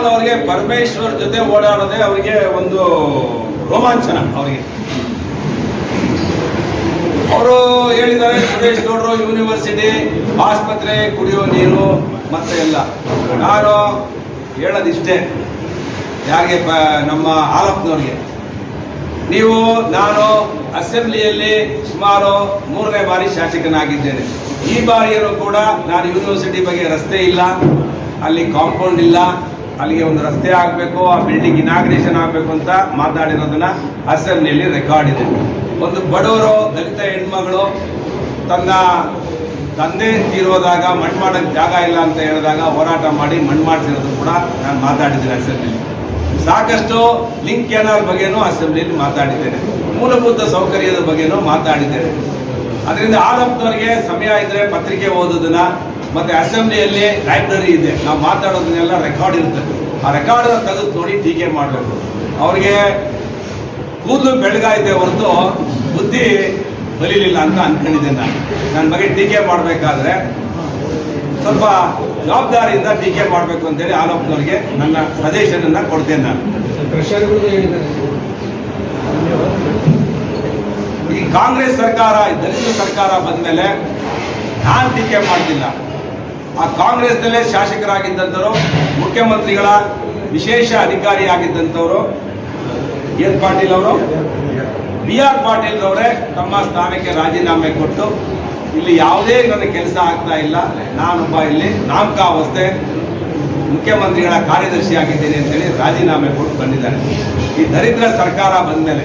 ಕಾಲದವರಿಗೆ ಪರಮೇಶ್ವರ್ ಜೊತೆ ಓಡಾಡೋದೇ ಅವರಿಗೆ ಒಂದು ರೋಮಾಂಚನ ಅವರಿಗೆ. ಅವರು ಹೇಳಿದ್ದಾರೆ, ಸುರೇಶ್ ಗೌಡರು ಯೂನಿವರ್ಸಿಟಿ ಆಸ್ಪತ್ರೆ ಕುಡಿಯೋ ನೀರು, ಮತ್ತೆ ಎಲ್ಲ. ನಾನು ಹೇಳೋದಿಷ್ಟೇ, ಯಾರಿಗೆ ಪ, ನಮ್ಮ ಆಲಪ್ನವ್ರಿಗೆ ನೀವು, ನಾನು ಅಸೆಂಬ್ಲಿಯಲ್ಲಿ ಸುಮಾರು ಮೂರನೇ ಬಾರಿ ಶಾಸಕನಾಗಿದ್ದೇನೆ. ಈ ಬಾರಿಯಲ್ಲೂ ಕೂಡ ನಾನು ಯೂನಿವರ್ಸಿಟಿ ಬಗ್ಗೆ ರಸ್ತೆ ಇಲ್ಲ, ಅಲ್ಲಿ ಕಾಂಪೌಂಡ್ ಇಲ್ಲ ಅಲ್ಲಿಗೆ ಒಂದು ರಸ್ತೆ ಆಗಬೇಕು, ಆ ಬಿಲ್ಡಿಂಗ್ ಇನಾಗ್ರೇಷನ್ ಆಗಬೇಕು ಅಂತ ಮಾತಾಡಿರೋದನ್ನ ಅಸೆಂಬ್ಲಿಯಲ್ಲಿ ರೆಕಾರ್ಡ್ ಇದೆ. ಒಂದು ಬಡವರು, ದಲಿತ ಹೆಣ್ಮಗಳು ತನ್ನ ತಂದೆ ತೀರೋದಾಗ ಮಣ್ಣು ಮಾಡೋಕ್ಕೆ ಜಾಗ ಇಲ್ಲ ಅಂತ ಹೇಳಿದಾಗ ಹೋರಾಟ ಮಾಡಿ ಮಣ್ಣು ಮಾಡಿಸಿರೋದು ಕೂಡ ನಾನು ಮಾತಾಡಿದ್ದೀನಿ ಅಸೆಂಬ್ಲಿಯಲ್ಲಿ. ಸಾಕಷ್ಟು ಲಿಂಕ್ ಕೆನಾಲ್ ಬಗ್ಗೆನೂ ಅಸೆಂಬ್ಲಿಯಲ್ಲಿ ಮಾತಾಡಿದ್ದೇನೆ. ಮೂಲಭೂತ ಸೌಕರ್ಯದ ಬಗ್ಗೆನೂ ಮಾತಾಡಿದ್ದೇನೆ. ಅದರಿಂದ ಆರಂಭದವರಿಗೆ ಸಮಯ ಇದ್ದರೆ ಪತ್ರಿಕೆ ಓದೋದನ್ನ ಮತ್ತೆ ಅಸೆಂಬ್ಲಿಯಲ್ಲಿ ಲೈಬ್ರರಿ ಇದೆ. ನಾವು ಮಾತಾಡೋದನ್ನೆಲ್ಲ ರೆಕಾರ್ಡ್ ಇರುತ್ತೆ. ಆ ರೆಕಾರ್ಡ್ ತೆಗೆದು ನೋಡಿ ಟೀಕೆ ಮಾಡಬೇಕು. ಅವ್ರಿಗೆ ಕೂದಲು ಬೆಳಗಾಯಿದೆ ಹೊರತು ಬುದ್ಧಿ ಬಲಿಲಿಲ್ಲ ಅಂತ ಅನ್ಕೊಂಡಿದ್ದೆ ನಾನು. ನನ್ನ ಬಗ್ಗೆ ಟೀಕೆ ಮಾಡಬೇಕಾದ್ರೆ ಸ್ವಲ್ಪ ಜವಾಬ್ದಾರಿಯಿಂದ ಟೀಕೆ ಮಾಡಬೇಕು ಅಂತೇಳಿ ಆಲೋಪನವ್ರಿಗೆ ನನ್ನ ಸಜೆಷನ್ ಅನ್ನ ಕೊಡ್ತೇನೆ ನಾನು. ಈ ಕಾಂಗ್ರೆಸ್ ಸರ್ಕಾರ, ದಲಿತ ಸರ್ಕಾರ ಬಂದ್ಮೇಲೆ ನಾನು ಟೀಕೆ ಮಾಡ್ತಿಲ್ಲ. ಆ ಕಾಂಗ್ರೆಸ್ನಲ್ಲೇ ಶಾಸಕರಾಗಿದ್ದಂಥವರು, ಮುಖ್ಯಮಂತ್ರಿಗಳ ವಿಶೇಷ ಅಧಿಕಾರಿ ಆಗಿದ್ದಂಥವರು ಎನ್ ಪಾಟೀಲ್ ಅವರು, ಬಿ ಆರ್ ಪಾಟೀಲ್ ಅವರೇ ತಮ್ಮ ಸ್ಥಾನಕ್ಕೆ ರಾಜೀನಾಮೆ ಕೊಟ್ಟು, ಇಲ್ಲಿ ಯಾವುದೇ ನನ್ನ ಕೆಲಸ ಆಗ್ತಾ ಇಲ್ಲ, ನಾನೊಬ್ಬ ಇಲ್ಲಿ ನಾಮಕಾವಸ್ಥೆ ಮುಖ್ಯಮಂತ್ರಿಗಳ ಕಾರ್ಯದರ್ಶಿ ಆಗಿದ್ದೇನೆ ಅಂತೇಳಿ ರಾಜೀನಾಮೆ ಕೊಟ್ಟು ಬಂದಿದ್ದಾರೆ. ಈ ದರಿದ್ರ ಸರ್ಕಾರ ಬಂದ ಮೇಲೆ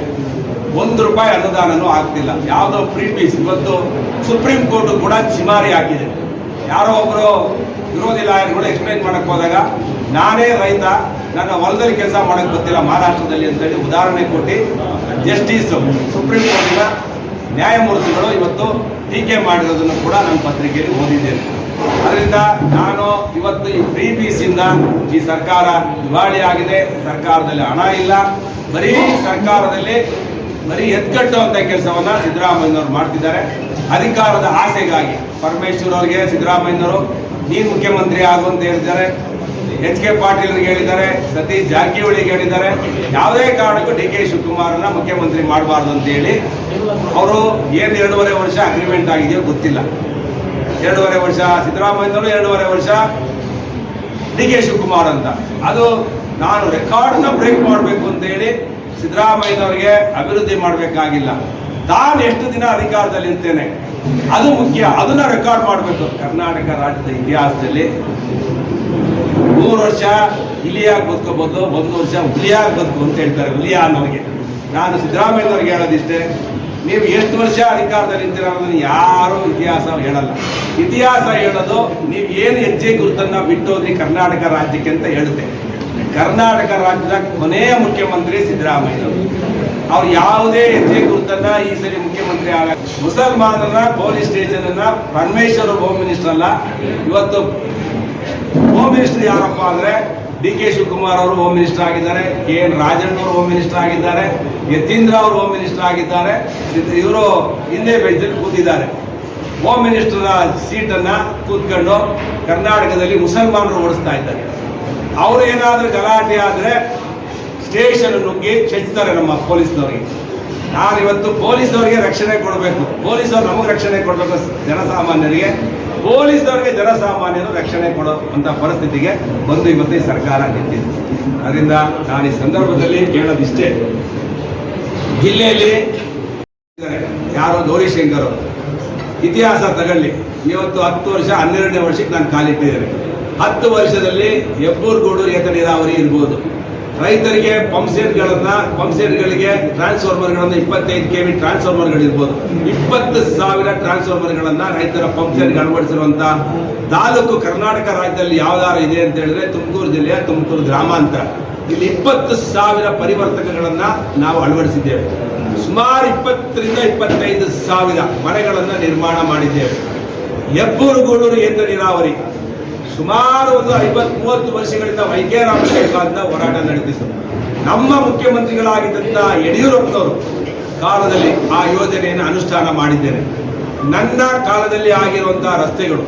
ಒಂದು ರೂಪಾಯಿ ಅನುದಾನನೂ ಆಗ್ತಿಲ್ಲ. ಯಾವುದೋ ಫ್ರೀ ಇವತ್ತು ಸುಪ್ರೀಂ ಕೋರ್ಟ್ ಕೂಡ ಚಿಮಾರಿ ಹಾಕಿದೆ. ಯಾರೋ ಒಬ್ಬರು ವಿರೋಧಿ ಲಾಯರ್ಗಳು ಎಕ್ಸ್ಪ್ಲೈನ್ ಮಾಡಕ್ಕೆ ಹೋದಾಗ, ನಾನೇ ರೈತ, ನನ್ನ ಹೊಲದಲ್ಲಿ ಕೆಲಸ ಮಾಡಕ್ಕೆ ಗೊತ್ತಿಲ್ಲ ಮಹಾರಾಷ್ಟ್ರದಲ್ಲಿ ಅಂತೇಳಿ ಉದಾಹರಣೆ ಕೊಟ್ಟು ಜಸ್ಟಿಸ್ ಸುಪ್ರೀಂ ಕೋರ್ಟಿನ ನ್ಯಾಯಮೂರ್ತಿಗಳು ಇವತ್ತು ಟೀಕೆ ಮಾಡಿರೋದನ್ನು ಕೂಡ ನನ್ನ ಪತ್ರಿಕೆಯಲ್ಲಿ ಓದಿದ್ದೇನೆ. ಅದರಿಂದ ನಾನು ಇವತ್ತು ಈ ಫ್ರೀ ಪೀಸಿಂದ ಈ ಸರ್ಕಾರ ದಿವಾಳಿ ಆಗಿದೆ ಸರ್ಕಾರದಲ್ಲಿ ಹಣ ಇಲ್ಲ. ಬರೀ ಸರ್ಕಾರದಲ್ಲಿ ಬರೀ ಎತ್ಕಟ್ಟುವಂಥ ಕೆಲಸವನ್ನ ಸಿದ್ದರಾಮಯ್ಯನವರು ಮಾಡ್ತಿದ್ದಾರೆ. ಅಧಿಕಾರದ ಆಸೆಗಾಗಿ ಪರಮೇಶ್ವರ್ ಅವರಿಗೆ, ಸಿದ್ದರಾಮಯ್ಯನವರು, ನೀನು ಮುಖ್ಯಮಂತ್ರಿ ಆಗು ಅಂತ ಹೇಳಿದ್ದಾರೆ. ಎಚ್ ಕೆ ಪಾಟೀಲ್ರಿಗೆ ಹೇಳಿದ್ದಾರೆ, ಸತೀಶ್ ಜಾರಕಿಹೊಳಿಗೆ ಹೇಳಿದ್ದಾರೆ. ಯಾವುದೇ ಕಾರಣಕ್ಕೂ ಡಿ ಕೆ ಶಿವಕುಮಾರನ್ನ ಮುಖ್ಯಮಂತ್ರಿ ಮಾಡಬಾರ್ದು ಅಂತ ಹೇಳಿ ಅವರು ಏನು ಎರಡೂವರೆ ವರ್ಷ ಅಗ್ರಿಮೆಂಟ್ ಆಗಿದೆಯೋ ಗೊತ್ತಿಲ್ಲ. ಎರಡೂವರೆ ವರ್ಷ, ಸಿದ್ದರಾಮಯ್ಯನವರು ಎರಡೂವರೆ ವರ್ಷ, ಡಿ ಕೆ ಶಿವಕುಮಾರ್ ಅಂತ. ಅದು ನಾನು ರೆಕಾರ್ಡ್ನ ಬ್ರೇಕ್ ಮಾಡಬೇಕು ಅಂತ ಹೇಳಿ ಸಿದ್ದರಾಮಯ್ಯನವರಿಗೆ ಅಭಿವೃದ್ಧಿ ಮಾಡಬೇಕಾಗಿಲ್ಲ. ತಾನು ಎಷ್ಟು ದಿನ ಅಧಿಕಾರದಲ್ಲಿ ಇರ್ತೇನೆ? ಅದು ಮುಖ್ಯ. ಅದನ್ನ ರೆಕಾರ್ಡ್ ಮಾಡಬೇಕು. ಕರ್ನಾಟಕ ರಾಜ್ಯದ ಇತಿಹಾಸದಲ್ಲಿ. ಮೂರು ವರ್ಷ ಇಲಿಯಾಗಿ ಬದುಕೋಬಹುದು, ಒಂದು ವರ್ಷ ಹುಲಿಯಾಗಿ ಬದುಕು ಅಂತ ಹೇಳ್ತಾರೆ ಹುಲಿಯ ಅನ್ನೋರಿಗೆ. ನಾನು ಸಿದ್ದರಾಮಯ್ಯನವ್ರಿಗೆ ಹೇಳೋದಿಷ್ಟೇ, ನೀವು ಎಷ್ಟು ವರ್ಷ ಅಧಿಕಾರದಲ್ಲಿ ಇರ್ತೀರ ಅನ್ನೋದನ್ನು ಯಾರೂ ಇತಿಹಾಸ ಹೇಳಲ್ಲ. ಇತಿಹಾಸ ಹೇಳೋದು, ನೀವು ಏನು ಹೆಜ್ಜೆ ಗುರುತನ್ನು ಬಿಟ್ಟೋದ್ರಿ ಕರ್ನಾಟಕ ರಾಜ್ಯಕ್ಕೆ ಅಂತ ಹೇಳುತ್ತೆ. ಕರ್ನಾಟಕ ರಾಜ್ಯದ ಕೊನೆಯ ಮುಖ್ಯಮಂತ್ರಿ ಸಿದ್ದರಾಮಯ್ಯ. ಅವ್ರು ಯಾವುದೇ ಹೆಜ್ಜೆ ಗುರುತನ್ನ ಈ ಸರಿ ಮುಖ್ಯಮಂತ್ರಿ ಆಗ ಮುಸಲ್ಮಾನರ ಪೊಲೀಸ್ ಸ್ಟೇಷನ್ ಅನ್ನ ಪರಮೇಶ್ವರ್ ಹೋಮ್ ಮಿನಿಸ್ಟರ್ ಅಲ್ಲ, ಇವತ್ತು ಹೋಮ್ ಮಿನಿಸ್ಟರ್ ಯಾರಪ್ಪ ಅಂದ್ರೆ ಡಿ ಕೆ ಶಿವಕುಮಾರ್ ಅವರು ಹೋಮ್ ಮಿನಿಸ್ಟರ್ ಆಗಿದ್ದಾರೆ, ಕೆ ಎನ್ ರಾಜಣ್ಣ ಅವರು ಹೋಮ್ ಮಿನಿಸ್ಟರ್ ಆಗಿದ್ದಾರೆ, ಯತೀಂದ್ರ ಅವರು ಹೋಮ್ ಮಿನಿಸ್ಟರ್ ಆಗಿದ್ದಾರೆ ಇವರು ಹಿಂದೆ ಬೆಂಚಲ್ಲಿ ಕೂತಿದ್ದಾರೆ. ಹೋಮ್ ಮಿನಿಸ್ಟರ್ ಸೀಟನ್ನ ಕೂತ್ಕೊಂಡು ಕರ್ನಾಟಕದಲ್ಲಿ ಮುಸಲ್ಮಾನರು ಓಡಿಸ್ತಾ ಇದ್ದಾರೆ. ಅವರು ಏನಾದರೂ ಗಲಾಟೆ ಆದರೆ ಸ್ಟೇಷನ್ ನುಗ್ಗಿ ಚೆಚ್ತಾರೆ ನಮ್ಮ ಪೊಲೀಸ್ನವರಿಗೆ. ನಾನು ಇವತ್ತು ಪೊಲೀಸ್ನವರಿಗೆ ರಕ್ಷಣೆ ಕೊಡಬೇಕು. ಪೊಲೀಸರು ನಮಗೆ ರಕ್ಷಣೆ ಕೊಡಬೇಕು ಜನಸಾಮಾನ್ಯರಿಗೆ. ಪೊಲೀಸ್ನವರಿಗೆ ಜನಸಾಮಾನ್ಯರು ರಕ್ಷಣೆ ಕೊಡೋ ಅಂತ ಪರಿಸ್ಥಿತಿಗೆ ಬಂದು ಇವತ್ತು ಸರ್ಕಾರ ನಿಂತಿದೆ. ಅದರಿಂದ ನಾನು ಈ ಸಂದರ್ಭದಲ್ಲಿ ಹೇಳೋದಿಷ್ಟೇ. ಜಿಲ್ಲೆಯಲ್ಲಿ. ಯಾರೋ ಗೌರಿಶಂಕರ್ ಇತಿಹಾಸ ತಗೊಳ್ಳಿ. ಇವತ್ತು ಹತ್ತು ವರ್ಷ, ಹನ್ನೆರಡನೇ ವರ್ಷಕ್ಕೆ ನಾನು ಕಾಲಿಟ್ಟಿದ್ದೇನೆ. ಹತ್ತು ವರ್ಷದಲ್ಲಿ ಹೆಬ್ಬೂರು ಗೂಡೂರು ಏತ ನೀರಾವರಿ ಇರ್ಬೋದು. ರೈತರಿಗೆ ಪಂಪ್ಸೆಟ್ಗಳನ್ನ ಪಂಪ್ಸೆಟ್ಗಳಿಗೆ ಟ್ರಾನ್ಸ್ಫಾರ್ಮರ್ಗಳನ್ನು ಇಪ್ಪತ್ತೈದು ಕೆ ವಿ ಟ್ರಾನ್ಸ್ಫಾರ್ಮರ್ಗಳು ಇರ್ಬೋದು ಇಪ್ಪತ್ತು ಸಾವಿರ ಟ್ರಾನ್ಸ್ಫಾರ್ಮರ್ಗಳನ್ನು ರೈತರ ಪಂಪ್ಸೆಟ್ಗೆ ಅಳವಡಿಸಿರುವಂಥ ತಾಲೂಕು ಕರ್ನಾಟಕ ರಾಜ್ಯದಲ್ಲಿ ಯಾವ್ದಾರು ಇದೆ ಅಂತ ಹೇಳಿದ್ರೆ ತುಮಕೂರು ಜಿಲ್ಲೆಯ ತುಮಕೂರು ಗ್ರಾಮಾಂತರ ಇಲ್ಲಿ ಇಪ್ಪತ್ತು ಸಾವಿರ ಪರಿವರ್ತಕಗಳನ್ನ ನಾವು ಅಳವಡಿಸಿದ್ದೇವೆ. ಸುಮಾರು ಇಪ್ಪತ್ತರಿಂದ ಇಪ್ಪತ್ತೈದು ಸಾವಿರ ಮನೆಗಳನ್ನ ನಿರ್ಮಾಣ ಮಾಡಿದ್ದೇವೆ. ಹೆಬ್ಬೂರು ಗೂಡೂರು ಏತ ನೀರಾವರಿ. ಸುಮಾರು ಒಂದು ಐವತ್ ಮೂವತ್ತು ವರ್ಷಗಳಿಂದ ವೈದ್ಯರಾಮದಿಂದ ಹೋರಾಟ ನಡೆದಿತ್ತು. ನಮ್ಮ ಮುಖ್ಯಮಂತ್ರಿಗಳಾಗಿದ್ದಂಥ ಯಡಿಯೂರಪ್ಪನವರು ಕಾಲದಲ್ಲಿ ಆ ಯೋಜನೆಯನ್ನು ಅನುಷ್ಠಾನ ಮಾಡಿದ್ದೇನೆ ನನ್ನ ಕಾಲದಲ್ಲಿ ಆಗಿರುವಂತಹ ರಸ್ತೆಗಳು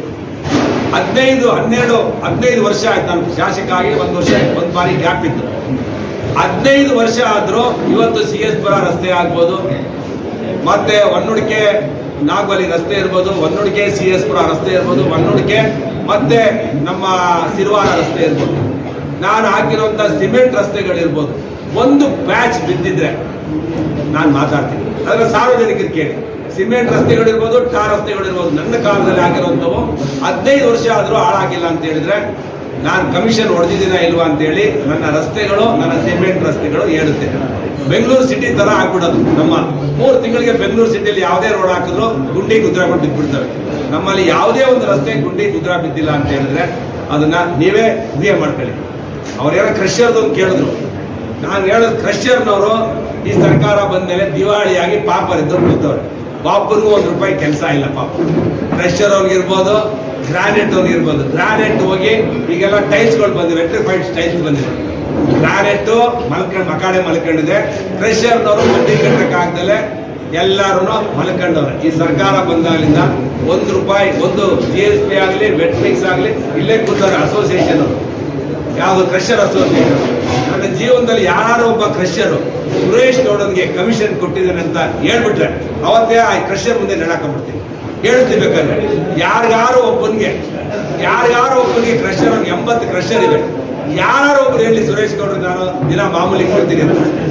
ಹದಿನೈದು, ಹನ್ನೆರಡು, ಹದಿನೈದು ವರ್ಷ ಆಯ್ತು. ನಾನು ಶಾಸಕ ಆಗಿ ಒಂದು ವರ್ಷ, ಒಂದು ಬಾರಿ ಗ್ಯಾಪ್ ಇತ್ತು. ಹದಿನೈದು ವರ್ಷ ಆದರೂ ಇವತ್ತು ಸಿ ಎಸ್ ಪುರ ರಸ್ತೆ ಆಗ್ಬೋದು. ಮತ್ತೆ ಒನ್ನುಡಿಕೆ ನಾಗ್ವಲಿ ರಸ್ತೆ ಇರ್ಬೋದು. ಒನ್ನುಡಿಕೆ ಸಿ ಎಸ್ ಪುರ ರಸ್ತೆ ಇರ್ಬೋದು. ಒನ್ನುಡಿಕೆ ಮತ್ತೆ ನಮ್ಮ ಸಿರ್ವಾರ ರಸ್ತೆ ಇರ್ಬೋದು. ನಾನು ಹಾಕಿರುವಂಥ ಸಿಮೆಂಟ್ ರಸ್ತೆಗಳಿರ್ಬೋದು. ಒಂದು ಪ್ಯಾಚ್ ಬಿದ್ದಿದ್ರೆ ನಾನು ಮಾತಾಡ್ತೀನಿ. ಅದರ ಸಾರ್ವಜನಿಕರು ಕೇಳಿ. ಸಿಮೆಂಟ್ ರಸ್ತೆಗಳಿರ್ಬೋದು ಟಾರ್ ರಸ್ತೆಗಳಿರ್ಬೋದು. ನನ್ನ ಕಾಲದಲ್ಲಿ ಹಾಕಿರುವಂಥವು ಹದಿನೈದು ವರ್ಷ ಆದರೂ ಹಾಳಾಗಿಲ್ಲ ಅಂತ ಹೇಳಿದ್ರೆ ನಾನು ಕಮಿಷನ್ ಹೊಡೆದಿದ್ದೀನ ಇಲ್ವಾ ಅಂತೇಳಿ ನನ್ನ ರಸ್ತೆಗಳು, ನನ್ನ ಸಿಮೆಂಟ್ ರಸ್ತೆಗಳು ಹೇಳುತ್ತೆ ಬೆಂಗಳೂರು ಸಿಟಿ ತರ ಆಗ್ಬಿಡೋದು ನಮ್ಮ ಮೂರು ತಿಂಗಳಿಗೆ ಬೆಂಗಳೂರು ಸಿಟಿಯಲ್ಲಿ ಯಾವುದೇ ರೋಡ್ ಹಾಕಿದ್ರು ಗುಂಡಿ ಗುದ್ರಾಕೊಂಡು ಬಿದ್ದ್ಬಿಡ್ತವೆ ನಮ್ಮಲ್ಲಿ ಯಾವುದೇ ಒಂದು ರಸ್ತೆ ಗುಂಡಿ ಕುದುರ ಬಿದ್ದಿಲ್ಲ ಅಂತ ಹೇಳಿದ್ರೆ ಅದನ್ನ ನೀವೇ ಊಹೆ ಮಾಡ್ಕೊಳ್ಳಿ. ಅವ್ರೇನೋ ಕ್ರಷರ್ದು ಅಂತ ಕೇಳಿದ್ರು. ನಾನು ಹೇಳೋದು ಕ್ರಷರ್ನವರು ಈ ಸರ್ಕಾರ ಬಂದ ಮೇಲೆ ದಿವಾಳಿಯಾಗಿ ಪಾಪರಿದ್ದು ಕೂತವ್ರೆ. ಪಾಪರ್ಗೂ ಒಂದು ರೂಪಾಯಿ ಕೆಲಸ ಇಲ್ಲ ಪಾಪ. ಕ್ರಷರ್ ಅವ್ರಿಗಿರ್ಬೋದು ಗ್ರಾನೈಟ್ ಅವ್ರಿಗಿರ್ಬೋದು ಗ್ರಾನೈಟ್ ಹೋಗಿ ಈಗೆಲ್ಲ ಟೈಲ್ಸ್ಗಳು ಬಂದಿವೆ, ಎಲೆಕ್ಟ್ರಿಫೈಡ್ ಟೈಲ್ಸ್ ಬಂದಿವೆ. ಗ್ರಾನೈಟ್ ಮಲ್ಕೊಂಡು ಮಕಾಡೆ ಮಲ್ಕೊಂಡಿದೆ. ಕ್ರಷರ್ನವರು ಬಡ್ಡಿ ಕಟ್ಟಕ್ಕಾಗ್ದಲೆ ಎಲ್ಲರೂ ಮಲ್ಕೊಂಡವ್ರೆ. ಈ ಸರ್ಕಾರ ಬಂದಾಗಲಿಂದ ಒಂದು ರೂಪಾಯಿ, ಒಂದು ಜಿ ಎಸ್ ಪಿ ಆಗಲಿ ವೆಟ್ ಮಿಕ್ಸ್ ಆಗಲಿ, ಇಲ್ಲೇ ಕೂತವ್ರೆ ಅಸೋಸಿಯೇಷನ್ ಯಾವುದು ಕ್ರಷರ್ ಅಸೋಸಿಯೇಷನ್ ನನ್ನ ಜೀವನದಲ್ಲಿ ಯಾರೋ ಒಬ್ಬ ಕ್ರಷರು ಸುರೇಶ್ ಗೌಡನ್ಗೆ ಕಮಿಷನ್ ಕೊಟ್ಟಿದ್ದಾನೆ ಅಂತ ಹೇಳ್ಬಿಟ್ರೆ, ಅವತ್ತೇ ಆ ಕ್ರಷರ್ ಮುಂದೆ ನೆಡಾಕೊಂಡ್ಬಿಡ್ತೀನಿ. ಹೇಳ್ತೀವಿ ಬೇಕಾದ್ರೆ. ಯಾರಿಗಾರು ಒಬ್ಬನಿಗೆ ಯಾರಿಗಾರು ಒಬ್ಬನಿಗೆ ಕ್ರಷರ್ ಎಂಬತ್ತು ಕ್ರಷರ್ ಇವೆ ಯಾರು ಒಬ್ರು ಹೇಳಿ ಸುರೇಶ್ ಗೌಡ್ರು ನಾನು ದಿನ ಮಾಮೂಲಿ ಕೊಡ್ತೀನಿ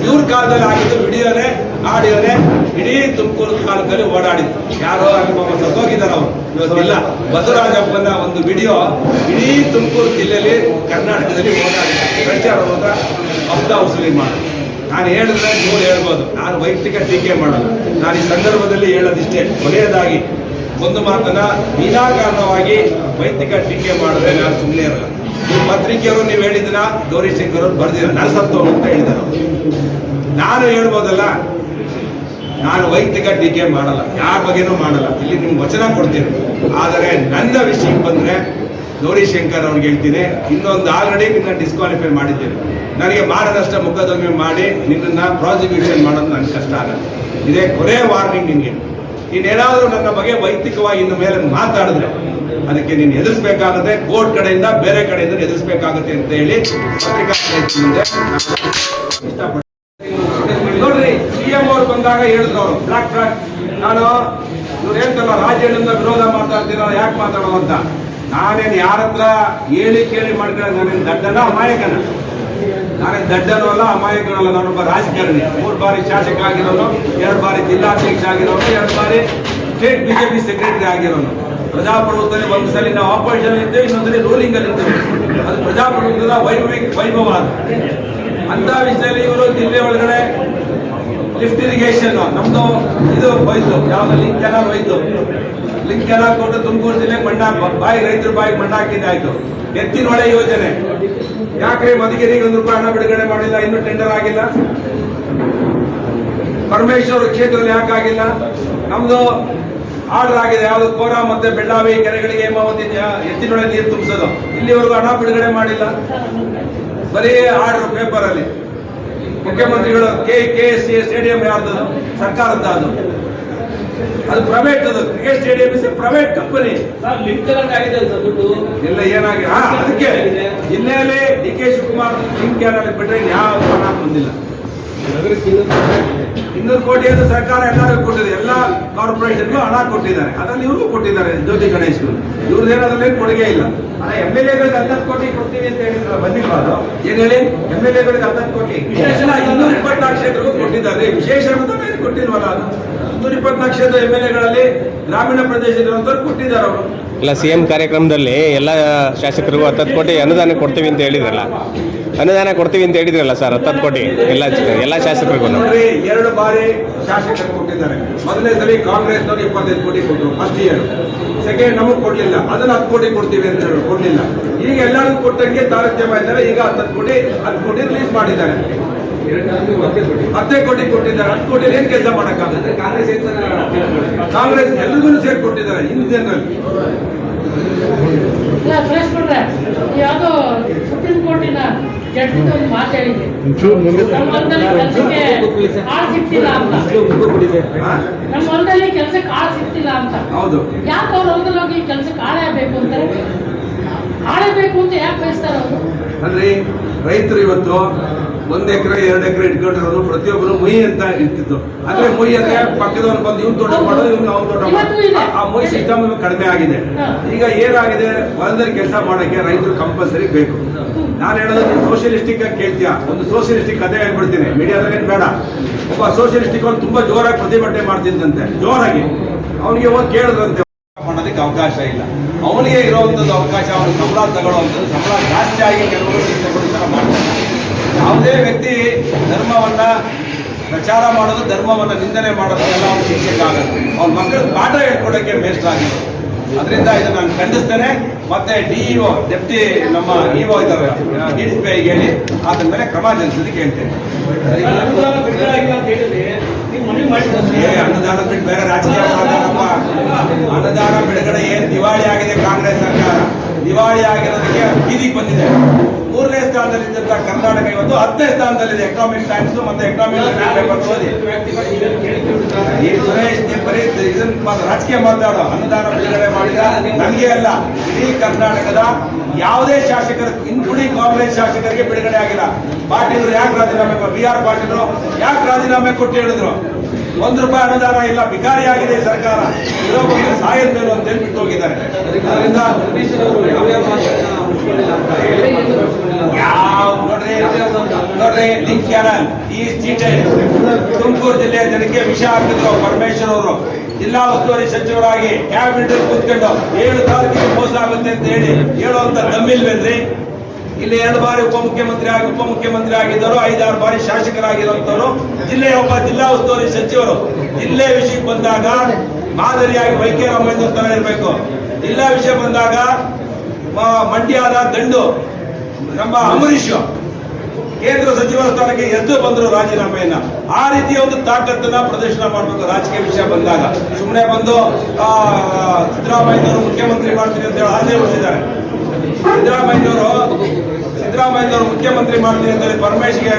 ಇವ್ರ ಕಾಲದಲ್ಲಿ ಆಗಿದ್ದು ವಿಡಿಯೋನೇ ಆಡಿಯೋನೇ, ಇಡೀ ತುಮಕೂರು ಕಾಲದಲ್ಲಿ ಓಡಾಡಿತ್ತು ಯಾರೋ ಅನುಭವ ಸತ್ತೋಗಿದ್ದಾರೆ ಅವರು. ಇವತ್ತಿಲ್ಲ. ಬಸವರಾಜಪ್ಪನ ಒಂದು ವಿಡಿಯೋ ಇಡೀ ತುಮಕೂರು ಜಿಲ್ಲೆಯಲ್ಲಿ ಕರ್ನಾಟಕದಲ್ಲಿ ಓಡಾಡಿತ್ತು ಪ್ರಚಾರ ಹೋದ ಅಬ್ದ ವಸೂಲಿ ಮಾಡಿ ನಾನು ಹೇಳಿದ್ರೆ ನೀವು ಹೇಳ್ಬೋದು. ನಾನು ವೈಯಕ್ತಿಕ ಟೀಕೆ ಮಾಡಲ್ಲ. ನಾನು ಈ ಸಂದರ್ಭದಲ್ಲಿ ಹೇಳೋದಿಷ್ಟೇ. ಕೊನೆಯದಾಗಿ ಒಂದು ಮಾತನ್ನ ವಿನಾಕಾರಣವಾಗಿ ವೈಯಕ್ತಿಕ ಟೀಕೆ ಮಾಡಿದ್ರೆ ನಾನು ಸುಮ್ಮನೆ ಇರಲ್ಲ. ಈ ಪತ್ರಿಕೆಯವರು ನೀವು ಹೇಳಿದ್ರ ಗೌರಿ ಶಂಕರ್ ಅವರು ಬರ್ದಿರ ನಾನು ಅಂತ ಹೇಳಿದರು ನಾನು ಹೇಳ್ಬೋದಲ್ಲ, ನಾನು ವೈಯಕ್ತಿಕ ಟೀಕೆ ಮಾಡಲ್ಲ, ಯಾರ ಬಗ್ಗೆನೂ ಮಾಡಲ್ಲ. ಇಲ್ಲಿ ನಿಮ್ಗೆ ವಚನ ಕೊಡ್ತೀನಿ. ಆದರೆ ನನ್ನ ವಿಷಯಕ್ಕೆ ಬಂದ್ರೆ ಗೌರಿ ಶಂಕರ್ ಅವ್ರಿಗೆ ಹೇಳ್ತೀನಿ, ಇನ್ನೊಂದು ಆಲ್ರೆಡಿ ನಿನ್ನ ಡಿಸ್ಕ್ವಾಲಿಫೈ ಮಾಡಿದ್ದೇನೆ. ನನಗೆ ಮಾಡದಷ್ಟು ಮುಖದೊಮ್ಮೆ ಮಾಡಿ ನಿನ್ನನ್ನು ಪ್ರಾಸಿಕ್ಯೂಷನ್ ಮಾಡೋದು ನನಗೆ ಕಷ್ಟ ಆಗಲ್ಲ ಇದೇ ಕೊನೆ ವಾರ್ನಿಂಗ್ ನಿನಗೆ. ನೀನೇನಾದರೂ ನನ್ನ ಬಗ್ಗೆ ವೈಯಕ್ತಿಕವಾಗಿ ಇನ್ನು ಮೇಲೆ ಮಾತಾಡಿದ್ರೆ ಅದಕ್ಕೆ ನೀನು ಎದುರಿಸಬೇಕಾಗುತ್ತೆ. ಕೋರ್ಟ್ ಕಡೆಯಿಂದ ಬೇರೆ ಕಡೆಯಿಂದ ಎದುರಿಸಬೇಕಾಗುತ್ತೆ ಅಂತ ಹೇಳಿ ಪತ್ರಿಕಾ ಇಷ್ಟಪಡ್ತೀನಿ ನೋಡ್ರಿ ಸಿಎಂ ಅವ್ರು ಬಂದಾಗ ಹೇಳಿದ್ರು ಅವರು ಬ್ಲಾಕ್ ಬ್ಲಾಕ್ ನಾನು ಇವ್ರು ಹೇಳ್ತಲ್ಲ ರಾಜ್ಯದಿಂದ ವಿರೋಧ ಮಾಡ್ತಾ ಇರ್ತೀರ ಯಾಕೆ ಮಾತಾಡೋ ಅಂತ? ನಾನೇನು ಯಾರ ಹತ್ರ ಹೇಳಿ ಕೇಳಿ ಮಾಡ್ಕೊಳ್ಳೋ ನಾನೇನು ದಡ್ಡನ, ಅಮಾಯಕನ? ನಾನೇನು ದಡ್ಡನೂ ಅಲ್ಲ ಅಮಾಯಕನೂ ಅಲ್ಲ ನಾನೊಬ್ಬ ರಾಜಕಾರಣಿ. ಮೂರು ಬಾರಿ ಶಾಸಕ ಆಗಿರೋನು, ಎರಡು ಬಾರಿ ಜಿಲ್ಲಾಧ್ಯಕ್ಷ ಆಗಿರೋನು, ಎರಡು ಬಾರಿ ಸ್ಟೇಟ್ ಬಿಜೆಪಿ ಸೆಕ್ರೆಟರಿ ಆಗಿರೋನು. ಪ್ರಜಾಪ್ರಭುತ್ವದಲ್ಲಿ ಒಂದು ಸಲ ನಾವು ಆಪೋಸಿಷನ್ ಇದ್ದೇವೆ ಇನ್ನೊಂದ್ಸಲಿ ರೂಲಿಂಗ್ ಅಲ್ಲಿ ಇದ್ದೇವೆ ಅದು ಪ್ರಜಾಪ್ರಭುತ್ವದ ವೈಭವಿಕ ವೈಭವ ಅದು ಅಂತ ವಿಷಯದಲ್ಲಿ ಇವರು ಜಿಲ್ಲೆ ಒಳಗಡೆ ಲಿಫ್ಟ್ ಇರಿಗೇಷನ್ ನಮ್ದು ಇದು ಹೋಯ್ತು, ಯಾವ್ದು ಲಿಂಕ್ ಕೆನಾಲ್ ಹೋಯ್ತು. ಲಿಂಕ್ ಕೆನಾಲ್ ಕೊಟ್ಟು ತುಮಕೂರು ಜಿಲ್ಲೆ ಮಣ್ಣ, ಬಾಯಿ ರೈತರ ಬಾಯಿ ಮಣ್ಣ ಹಾಕಿದ್ದಾಯ್ತು ಎತ್ತಿನೊಳೆ ಯೋಜನೆ. ಯಾಕೆ ಮಧುಗಿರಿಗೆ ಒಂದು ರೂಪಾಯಿ ಹಣ ಬಿಡುಗಡೆ ಮಾಡಿಲ್ಲ, ಇನ್ನೂ ಟೆಂಡರ್ ಆಗಿಲ್ಲ? ಪರಮೇಶ್ವರ ಕ್ಷೇತ್ರದಲ್ಲಿ ಯಾಕಾಗಿಲ್ಲ? ನಮ್ದು ಆರ್ಡರ್ ಆಗಿದೆ ಯಾವುದು ಕೋರ ಮತ್ತೆ ಬೆಳ್ಳಾವಿ ಕೆರೆಗಳಿಗೆ ಹೇಮಾವತಿ ಎತ್ತಿನೊಳೆ ನೀರು ತುಂಬಿಸೋದು. ಇಲ್ಲಿವರೆಗೂ ಹಣ ಬಿಡುಗಡೆ ಮಾಡಿಲ್ಲ. ಬರೀ ಆರ್ಡರ್ ಪೇಪರ್ ಅಲ್ಲಿ ಮುಖ್ಯಮಂತ್ರಿಗಳು K K S C stadium ಯಾರ್ದು? ಸರ್ಕಾರದ ಅದು. ಅದು ಪ್ರೈವೇಟ್ ಅದು. Cricket stadium is private company ಇಲ್ಲ ಏನಾಗಿದೆ ಅದಕ್ಕೆ. ಜಿಲ್ಲೆಯಲ್ಲಿ D K Shivakumar link canal ಬಿಟ್ಟರೆ ಯಾವ ಹಣ ಬಂದಿಲ್ಲ. ಇನ್ನೂರು ಕೋಟಿ ಅಂತ ಸರ್ಕಾರ ಎಲ್ಲರಿಗೂ ಕೊಟ್ಟಿದೆ. ಎಲ್ಲ ಕಾರ್ಪೊರೇಷನ್ಗೂ ಹಣ ಕೊಟ್ಟಿದ್ದಾರೆ. ಅದರಲ್ಲಿ ಇವ್ರಿಗೂ ಕೊಟ್ಟಿದ್ದಾರೆ ಜ್ಯೋತಿ ಗಣೇಶ್ ಇವ್ರದ್ದು ಏನಾದ್ರೂ ಕೊಡುಗೆ ಇಲ್ಲ. ಎಂ ಎಲ್ ಎಗಳಿಗೆ ಹತ್ತತ್ತು ಕೋಟಿ ಕೊಡ್ತೀವಿ ಅಂತ ಹೇಳಿದ್ರು ಬಂದಿಲ್ಲ ಅದು? ಏನ್ ಹೇಳಿ? ಎಂ ಎಲ್ ಎಗಳಿಗೆ ಹತ್ತತ್ತು ಕೋಟಿ. ವಿಶೇಷ ಇನ್ನೂರ ಇಪ್ಪತ್ನಾಲ್ಕು ಕ್ಷೇತ್ರಕ್ಕೂ ಕೊಟ್ಟಿದ್ದಾರೆ. ವಿಶೇಷ ಅಂತ ಏನು ಕೊಟ್ಟಿಲ್ವಲ್ಲ ಅದು. ಇನ್ನೂರ ಇಪ್ಪತ್ನಾಲ್ಕು ಕ್ಷೇತ್ರ ಎಂ ಎಲ್ ಎಗಳಲ್ಲಿ ಗ್ರಾಮೀಣ ಪ್ರದೇಶದಲ್ಲಿ ಕೊಟ್ಟಿದ್ದಾರೆ ಅವರು. ಇಲ್ಲ ಸಿ ಎಂ ಕಾರ್ಯಕ್ರಮದಲ್ಲಿ ಎಲ್ಲ ಶಾಸಕರಿಗೂ ಹತ್ತತ್ತು ಕೋಟಿ ಅನುದಾನ ಕೊಡ್ತೀವಿ ಅಂತ ಹೇಳಿದ್ರಲ್ಲ. ಅನುದಾನ ಕೊಡ್ತೀವಿ ಅಂತ ಹೇಳಿದ್ರಲ್ಲ ಸರ್ ಹತ್ತತ್ತು ಕೋಟಿ ಎಲ್ಲ ಎಲ್ಲ ಶಾಸಕರಿಗೂ. ಎರಡು ಬಾರಿ ಶಾಸಕರು ಕೊಟ್ಟಿದ್ದಾರೆ. ಮೊದಲನೇ ಸಲ ಕಾಂಗ್ರೆಸ್ ಇಪ್ಪತ್ತೈದು ಕೋಟಿ ಕೊಟ್ಟರು ಫಸ್ಟ್ ಇಯರ್ ಸೆಕೆಂಡ್ ನಮಗೆ ಕೊಡ್ಲಿಲ್ಲ. ಅದನ್ನ ಹತ್ತು ಕೋಟಿ ಕೊಡ್ತೀವಿ ಅಂತ ಹೇಳಿ ಕೊಡ್ಲಿಲ್ಲ. ಈಗ ಎಲ್ಲರಿಗೂ ಕೊಟ್ಟಂಗೆ ತಾರತಮ್ಯ ಇದ್ದಾರೆ ಈಗ ಹತ್ತು ಕೋಟಿ ಹತ್ತು ಕೋಟಿ ರಿಲೀಸ್ ಮಾಡಿದ್ದಾರೆ. ಹತ್ತೇ ಕೋಟಿ ಕೊಟ್ಟಿದ್ದಾರೆ. ಹತ್ತು ಕೋಟಿ ಏನ್ ಕೆಲಸ ಮಾಡಕ್ಕಾಗುತ್ತೆ? ಕಾಂಗ್ರೆಸ್ ಕಾಂಗ್ರೆಸ್ ಎಲ್ರಿಗೂ ಸೇರಿ ಕೊಟ್ಟಿದ್ದಾರೆ ಜನರಲ್ ಇಲ್ಲ ಸುರೇಶ್ ಬಿಡ್ರೆ ಯಾವುದೋ ಸುಪ್ರೀಂ ಕೋರ್ಟಿನ ಜಡ್ಜಿದ ಒಂದು ಮಾತು ಹೇಳಿದೆ ನಮ್ಮ ಹೊಲದಲ್ಲಿ ಕೆಲಸಕ್ಕೆ ಆಳು ಸಿಗ್ತಿಲ್ಲ ಅಂತ. ನಮ್ಮ ಹೊಲದಲ್ಲಿ ಕೆಲಸಕ್ಕೆ ಆಳು ಸಿಗ್ತಿಲ್ಲ ಅಂತ. ಹೌದು. ಯಾಕೆ ಅವ್ರ ಹೊಲದಲ್ಲಿ ಹೋಗಿ ಕೆಲಸಕ್ಕೆ ಆಳೇ ಬೇಕು ಅಂತಾರೆ ಆಳೇ ಬೇಕು ಅಂತ ಯಾಕೆ ಬಯಸ್ತಾರೆ ಅವರು? ಅಂದ್ರೆ ರೈತರು ಇವತ್ತು ಒಂದ್ ಎಕರೆ ಎರಡು ಎಕರೆ ಇಟ್ಕೊಂಡಿರೋದು ಪ್ರತಿಯೊಬ್ಬರು ಮುಯಿ ಅಂತ ಇರ್ತಿತ್ತು ಅಂದ್ರೆ ಮುಯಿ ಅಂದ್ರೆ ಪಕ್ಕದವ್ರು ಬಂದು ಇವ್ನು ತೋಟ ಮಾಡೋದು ಇವ್ನು ಅವ್ನು ತೋಟ. ಮಾಡೋದು ಆ ಮುಯಿ ಸಿಸ್ಟಮ್ ಕಡಿಮೆ ಆಗಿದೆ. ಈಗ ಏನಾಗಿದೆ? ಹೊಲದಲ್ಲಿ ಕೆಲಸ ಮಾಡಕ್ಕೆ ರೈತರು ಕಂಪಲ್ಸರಿ ಬೇಕು. ನಾನು ಹೇಳೋದು ಸೋಷಿಯಲಿಸ್ಟಿಕ್ ಆಗಿ ಕೇಳ್ತೀಯ? ಒಂದು ಸೋಷಿಯಲಿಸ್ಟಿಕ್ ಕಥೆ ಹೇಳ್ಬಿಡ್ತೀನಿ. ಮೀಡಿಯಾದಲ್ಲಿ ಬೇಡ. ಒಬ್ಬ ಸೋಷಿಯಲಿಸ್ಟಿಕ್ ಅವ್ನು ತುಂಬಾ ಜೋರಾಗಿ ಪ್ರತಿಭಟನೆ ಮಾಡ್ತಿದ್ದಂತೆ. ಜೋರಾಗಿ. ಅವನಿಗೆ ಹೋಗಿ ಕೇಳಿದ್ರಂತೆ. ಮಾಡೋದಕ್ಕೆ ಅವಕಾಶ ಇಲ್ಲ. ಅವನಿಗೆ ಇರುವಂಥದ್ದು ಅವಕಾಶ ಅವನು ಸಂಬಳ ತಗೊಳ್ಳುವಂಥದ್ದು ಸಂಬಳ ಜಾಸ್ತಿ ಆಗಿ ಕೆಲವರು ಮಾಡ್ತಾರೆ ಯಾವುದೇ ವ್ಯಕ್ತಿ ಧರ್ಮವನ್ನ ಪ್ರಚಾರ ಮಾಡೋದು, ಧರ್ಮವನ್ನ ನಿಂದನೆ ಮಾಡೋದು ಎಲ್ಲ ಅವ್ರ ಶಿಕ್ಷಕ ಆಗುತ್ತೆ ಅವ್ನ ಮಕ್ಕಳಿಗೆ ಪಾಠ ಹೇಳ್ಕೊಡೋಕ್ಕೆ ಆಗಿದೆ ಅದರಿಂದ ಇದು ನಾನು ಖಂಡಿಸ್ತೇನೆ. ಮತ್ತೆ ಡಿ ಇಒ ಡೆಪ್ಟಿ ನಮ್ಮ ಇಒ ಇದ್ದಾರೆ ಡಿ ಸಿ ಪಿ ಐಗೆ ಹೇಳಿ, ಅದ್ರ ಮೇಲೆ ಕ್ರಮ ಮನವಿ ಮಾಡಿದ್ರೆ ಏ ಬಿಟ್ಟು ಬೇರೆ ರಾಜಕೀಯ ಅನ್ನದಾನ ಬಿಡುಗಡೆ ಏನ್ ದಿವಾಳಿ ಆಗಿದೆ ಕಾಂಗ್ರೆಸ್ ಸರ್ಕಾರ? ದಿವಾಳಿ ಆಗಿರೋದಕ್ಕೆ ಬೀದಿಗೆ ಬಂದಿದೆ. ಮೂರನೇ ಸ್ಥಾನದಲ್ಲಿದ್ದಂತ ಕರ್ನಾಟಕ ಇವತ್ತು ಹತ್ತನೇ ಸ್ಥಾನದಲ್ಲಿದೆ. ಎಕನಾಮಿಕ್ ಟೈಮ್ಸ್ ಮತ್ತೆ ಎಕನಾಮಿಕ್ ಈ ಬರೀ ರಾಜಕೀಯ ಮಾತಾಡೋ. ಅನುದಾನ ಬಿಡುಗಡೆ ಮಾಡಿದ ನನಗೆ ಅಲ್ಲ. ಇಡೀ ಕರ್ನಾಟಕದ ಯಾವುದೇ ಶಾಸಕರು ಇನ್ಕ್ಲೂಡಿಂಗ್ ಕಾಂಗ್ರೆಸ್ ಶಾಸಕರಿಗೆ ಬಿಡುಗಡೆ ಆಗಿಲ್ಲ. ಪಾಟೀಲ್ ಯಾಕೆ ರಾಜೀನಾಮೆ ಬಿ ಆರ್ ಪಾಟೀಲ್ ಯಾಕೆ ರಾಜೀನಾಮೆ ಕೊಟ್ಟು ಹೇಳಿದ್ರು? ಒಂದು ರೂಪಾಯಿ ಅನುದಾನ ಇಲ್ಲ ಬಿಕಾರಿ ಆಗಿದೆ ಸರ್ಕಾರ. ಇರೋ ಬಗ್ಗೆ ಸಾಯದ ಮೇಲೆ ಅಂತ ಹೇಳ್ಬಿಟ್ಟು ಹೋಗಿದ್ದಾರೆ. ಅದರಿಂದ ಯಾವ ನೋಡ್ರಿ? ನೋಡ್ರಿ, ಲಿಂಕ್ ಚಾನಲ್ ಈ ಚೀಟೆ ತುಮಕೂರು ಜಿಲ್ಲೆಯ ಜನಕ್ಕೆ ವಿಷ ಹಾಕಿದ್ರು ಪರಮೇಶ್ವರ್ ಅವರು. ಜಿಲ್ಲಾ ಉಸ್ತುವಾರಿ ಸಚಿವರಾಗಿ ಕ್ಯಾಬಿನೆಟ್ ಕೂತ್ಕೊಂಡು ಏಳು ತಾರೀಕಿಗೆ ಮೋಸ ಆಗುತ್ತೆ ಅಂತ ಹೇಳಿ ಹೇಳುವಂತ ದಮ್ಮಿಲ್ವೇನ್ರಿ ಇಲ್ಲಿ ಎರಡು ಬಾರಿ ಉಪಮುಖ್ಯಮಂತ್ರಿ ಆಗಿ ಉಪಮುಖ್ಯಮಂತ್ರಿ ಆಗಿದ್ದರು ಐದಾರು ಬಾರಿ ಶಾಸಕರಾಗಿರುವಂತವರು ಜಿಲ್ಲೆಯ ಒಬ್ಬ ಜಿಲ್ಲಾ ಉಸ್ತುವಾರಿ ಸಚಿವರು ಜಿಲ್ಲೆ ವಿಷಯಕ್ಕೆ ಬಂದಾಗ ಮಾದರಿಯಾಗಿ ವೈಕೆ ರಾಮಚಂದ್ರ ತರ ಇರಬೇಕು. ಜಿಲ್ಲಾ ವಿಷಯ ಬಂದಾಗ ಮಂಡ್ಯದ ದಂಡು ನಮ್ಮ ಅಂಬರೀಶ್ ಕೇಂದ್ರ ಸಚಿವ ಸ್ಥಾನಕ್ಕೆ ಎದ್ದು ಬಂದರು ರಾಜೀನಾಮೆಯನ್ನ. ಆ ರೀತಿಯ ಒಂದು ತಾಕತ್ತನ್ನ ಪ್ರದರ್ಶನ ಮಾಡಬೇಕು ರಾಜಕೀಯ ವಿಷಯ ಬಂದಾಗ. ಸುಮ್ಮನೆ ಬಂದು ಆ, ಸಿದ್ದರಾಮಯ್ಯನವರು ಮುಖ್ಯಮಂತ್ರಿ ಮಾಡ್ತೀನಿ ಅಂತ ಹೇಳಿ ಆಸೆ ಹೊರಿಸಿದ್ದಾರೆ ಸಿದ್ದರಾಮಯ್ಯನವರು ಸಿದ್ದರಾಮಯ್ಯನವರು ಮುಖ್ಯಮಂತ್ರಿ ಮಾಡ್ತೀನಿ ಅಂತ ಹೇಳಿ ಪರಮೇಶ್ಗೆ,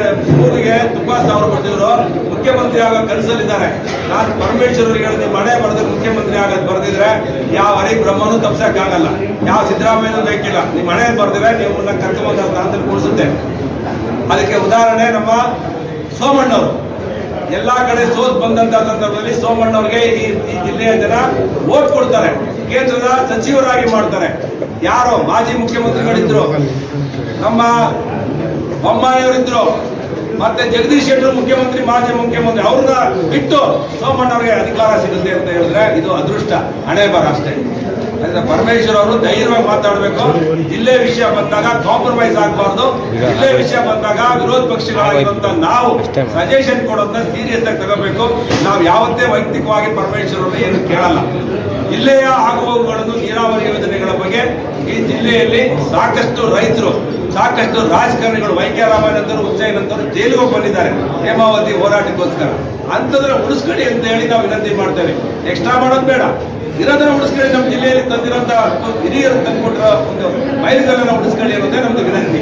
ಊರಿಗೆ ತುಂಬಾ ಸಾವಿರ ಕೊಟ್ಟಿದ್ರು. ಮುಖ್ಯಮಂತ್ರಿ ಆಗೋ ಕನಸಲ್ಲಿದ್ದಾರೆ. ನಾನು ಪರಮೇಶ್ವರ್ ಅವರಿಗೆ ಹೇಳಿದೆ, ಮಳೆ ಬರೆದು ಮುಖ್ಯಮಂತ್ರಿ ಆಗೋದು ಬರ್ದಿದ್ರೆ ಯಾವ ಹರಿ ಬ್ರಹ್ಮನೂ ತಪ್ಸಕ್ಕಾಗಲ್ಲ. ಯಾವ ಸಿದ್ದರಾಮಯ್ಯನೂ ಬೇಕಿಲ್ಲ. ನೀವು ಮಳೆ ಬರ್ದಿದ್ರೆ ನೀವು ಕರ್ಕೊಂಬಂದ ಸ್ಥಾನದಲ್ಲಿ ಕೂಡಿಸುತ್ತೆ ಅದಕ್ಕೆ ಉದಾಹರಣೆ ನಮ್ಮ ಸೋಮಣ್ಣವರು. ಎಲ್ಲಾ ಕಡೆ ಸೋತ್ ಬಂದಂತ ಸಂದರ್ಭದಲ್ಲಿ ಸೋಮಣ್ಣವ್ರಿಗೆ ಈ ಜಿಲ್ಲೆಯ ಜನ ಓಟ್ ಕೊಡ್ತಾರೆ ಕೇಂದ್ರದ ಸಚಿವರಾಗಿ ಮಾಡ್ತಾರೆ. ಯಾರೋ ಮಾಜಿ ಮುಖ್ಯಮಂತ್ರಿಗಳಿದ್ರು, ನಮ್ಮ ಬೊಮ್ಮಾಯಿಯವರಿದ್ರು ಮತ್ತೆ ಜಗದೀಶ್ ಶೆಟ್ಟರ್ ಮುಖ್ಯಮಂತ್ರಿ, ಮಾಜಿ ಮುಖ್ಯಮಂತ್ರಿ, ಅವ್ರನ್ನ ಬಿಟ್ಟು ಸೋಮಣ್ಣವರಿಗೆ ಅಧಿಕಾರ ಸಿಗುತ್ತೆ ಅಂತ ಹೇಳಿದ್ರೆ ಇದು ಅದೃಷ್ಟ, ಹಣೆ ಬರ ಅಷ್ಟೇ. ಅದರಿಂದ ಪರಮೇಶ್ವರ್ ಅವರು ಧೈರ್ಯವಾಗಿ ಮಾತಾಡಬೇಕು ಜಿಲ್ಲೆ ವಿಷಯ ಬಂದಾಗ ಕಾಂಪ್ರಮೈಸ್ ಆಗಬಾರ್ದು ಜಿಲ್ಲೆ ವಿಷಯ ಬಂದಾಗ ವಿರೋಧ ಪಕ್ಷಗಳಾಗಿರುವಂತ ನಾವು ಸಜೆಷನ್ ಕೊಡೋದನ್ನ ಸೀರಿಯಸ್ ಆಗಿ ತಗೋಬೇಕು. ನಾವು ಯಾವತ್ತೇ ವೈಯಕ್ತಿಕವಾಗಿ ಪರಮೇಶ್ವರ್ ಅವರು ಏನು ಕೇಳಲ್ಲ. ಜಿಲ್ಲೆಯ ಆಗುವವುಗಳನ್ನು ನೀರಾವರಿ ಯೋಜನೆಗಳ ಬಗ್ಗೆ ಈ ಜಿಲ್ಲೆಯಲ್ಲಿ ಸಾಕಷ್ಟು ರೈತರು, ಸಾಕಷ್ಟು ರಾಜಕಾರಣಿಗಳು, ವೈಕೆ ರಾಮಾನಂದರು ಉಚ್ಚಯ್ಯನಂತರು ಜೈಲಿಗೆ ಹೋಗಿ ಬಂದಿದ್ದಾರೆ. ಹೇಮಾವತಿ ಹೋರಾಟಕ್ಕೋಸ್ಕರ. ಅಂಥದ್ರ ಉಳಿಸ್ಕೊಳ್ಳಿ ಅಂತ ಹೇಳಿ ನಾವು ವಿನಂತಿ ಮಾಡ್ತೇವೆ. ಎಕ್ಸ್ಟ್ರಾ ಮಾಡೋದು ಬೇಡ. ಇರೋದನ್ನ ಉಳಿಸ್ಕೊಳ್ಳಿ. ನಮ್ಮ ಜಿಲ್ಲೆಯಲ್ಲಿ ತಂದಿರೋಂಥ ಹಿರಿಯರು ತಂದುಕೊಟ್ಟಿರೋ ಒಂದು ಮೈಲಿಗಲ್ಲನ್ನು ಉಳಿಸ್ಕೊಳ್ಳಿ ಅನ್ನೋದೇ ನಮ್ದು ವಿನಂತಿ.